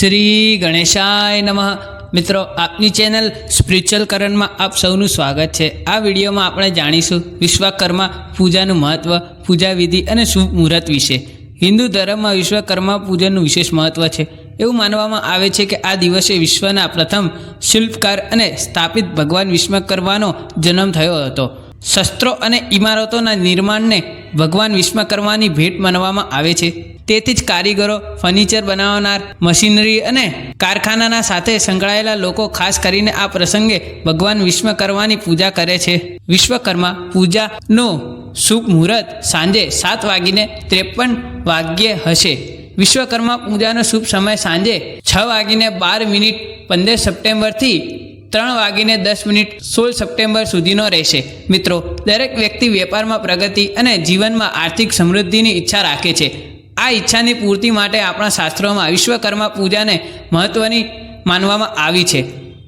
શ્રી ગણેશાય નમઃ. મિત્રો, આપની ચેનલ સ્પિરિચ્યુઅલ કરણમાં આપ સૌનું સ્વાગત છે. આ વિડીયોમાં આપણે જાણીશું વિશ્વકર્મા પૂજાનું મહત્ત્વ પૂજા વિધિ અને શુભ મુહૂર્ત વિશે. હિન્દુ ધર્મમાં વિશ્વકર્મા પૂજનનું વિશેષ મહત્ત્વ છે. એવું માનવામાં આવે છે કે આ દિવસે વિશ્વના પ્રથમ શિલ્પકાર અને સ્થાપિત ભગવાન વિશ્વકર્માનો જન્મ થયો હતો. શસ્ત્રો અને ઇમારતોના નિર્માણને ભગવાન વિશ્વકર્માની ભેટ માનવામાં આવે છે. તેથી જ કારીગરો ફર્નિચર બનાવનાર, મશીનરી અને કારખાનાના સાથે સંકળાયેલા લોકો ખાસ કરીને આ પ્રસંગે ભગવાન વિશ્વકર્માની પૂજા કરે છે. વિશ્વકર્મા પૂજાનો શુભ મુહૂર્ત સાંજે સાત વાગીને ત્રેપન વાગ્યે હશે. વિશ્વકર્મા પૂજાનો શુભ સમય સાંજે છ વાગીને બાર મિનિટ પંદર સપ્ટેમ્બરથી ત્રણ વાગીને દસ મિનિટ સોળ સપ્ટેમ્બર સુધીનો રહેશે. મિત્રો, દરેક વ્યક્તિ વેપારમાં પ્રગતિ અને જીવનમાં આર્થિક સમૃદ્ધિની ઈચ્છા રાખે છે. આ ઈચ્છાની પૂર્તિ માટે આપણા શાસ્ત્રોમાં વિશ્વકર્મા પૂજાને મહત્ત્વની માનવામાં આવી છે.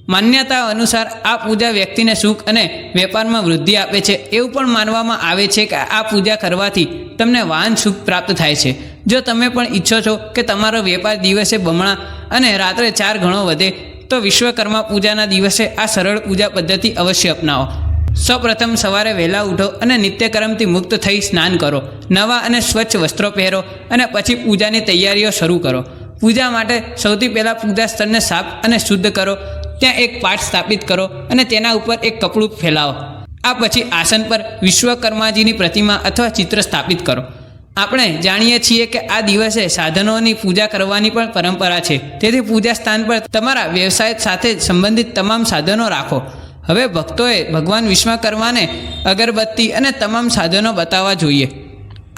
માન્યતા અનુસાર આ પૂજા વ્યક્તિને સુખ અને વેપારમાં વૃદ્ધિ આપે છે. એવું પણ માનવામાં આવે છે કે આ પૂજા કરવાથી તમને વાહન સુખ પ્રાપ્ત થાય છે. જો તમે પણ ઈચ્છો છો કે તમારો વેપાર દિવસે બમણા અને રાત્રે ચાર ગણો વધે, તો વિશ્વકર્મા પૂજાના દિવસે આ સરળ પૂજા પદ્ધતિ અવશ્ય અપનાવો. સૌપ્રથમ સવારે વહેલા ઉઠો અને નિત્યક્રમથી મુક્ત થઈ સ્નાન કરો. નવા અને સ્વચ્છ વસ્ત્રો પહેરો અને પછી પૂજાની તૈયારીઓ શરૂ કરો. પૂજા માટે સૌથી પહેલાં પૂજા સ્થળને સાફ અને શુદ્ધ કરો. ત્યાં એક પાઠ સ્થાપિત કરો અને તેના ઉપર એક કપડું ફેલાવો. આ પછી આસન પર વિશ્વકર્માજીની પ્રતિમા અથવા ચિત્ર સ્થાપિત કરો. આપણે જાણીએ છીએ કે આ દિવસે સાધનોની પૂજા કરવાની પણ પરંપરા છે. તેથી પૂજા સ્થાન પર તમારા વ્યવસાય સાથે સંબંધિત તમામ સાધનો રાખો. હવે ભક્તોએ ભગવાન વિશ્વકર્માને અગરબત્તી અને તમામ સાધનો બતાવવા જોઈએ.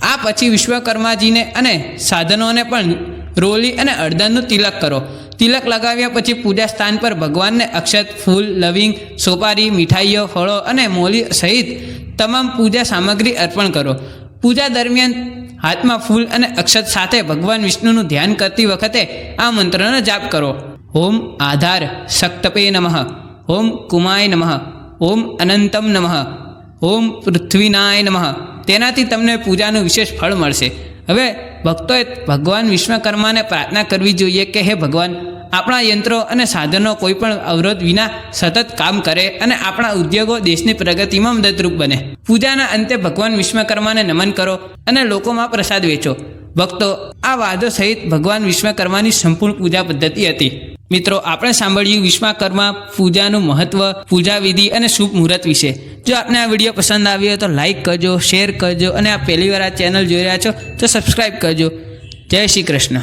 આ પછી વિશ્વકર્માજીને અને સાધનોને પણ રોલી અને અડદનનું તિલક કરો. તિલક લગાવ્યા પછી પૂજા સ્થાન પર ભગવાનને અક્ષત, ફૂલ, લવિંગ, સોપારી, મીઠાઈઓ, ફળો અને મોલી સહિત તમામ પૂજા સામગ્રી અર્પણ કરો. પૂજા દરમિયાન હાથમાં ફૂલ અને અક્ષત સાથે ભગવાન વિષ્ણુનું ધ્યાન કરતી વખતે આ મંત્રનો જાપ કરો. ઓમ આધાર, શક્તપે નમઃ. ઓમ કુમાય નમઃ, ઓમ અનંતમ નમઃ, ઓમ પૃથ્વીનાય નમઃ. તેનાથી તમને પૂજાનું વિશેષ ફળ મળશે. હવે ભક્તોએ ભગવાન વિશ્વકર્માને પ્રાર્થના કરવી જોઈએ કે હે ભગવાન, આપણા યંત્રો અને સાધનો કોઈપણ અવરોધ વિના સતત કામ કરે અને આપણા ઉદ્યોગો દેશની પ્રગતિમાં મદદરૂપ બને. પૂજાના અંતે ભગવાન વિશ્વકર્માને નમન કરો અને લોકોમાં પ્રસાદ વેચો. ભક્તો, આ વાદો સહિત ભગવાન વિશ્વકર્માની સંપૂર્ણ પૂજા પદ્ધતિ હતી. મિત્રો, આપણે સાંભળ્યું વિશ્વકર્મા પૂજાનું મહત્વ પૂજા વિધિ અને શુભ મુહૂર્ત વિશે. જો આપને આ વીડિયો પસંદ આવ્યો તો લાઈક કરજો, શેર કરજો અને આ પહેલીવાર આ ચેનલ જોઈ રહ્યા છો તો સબસ્ક્રાઈબ કરજો. જય શ્રી કૃષ્ણ.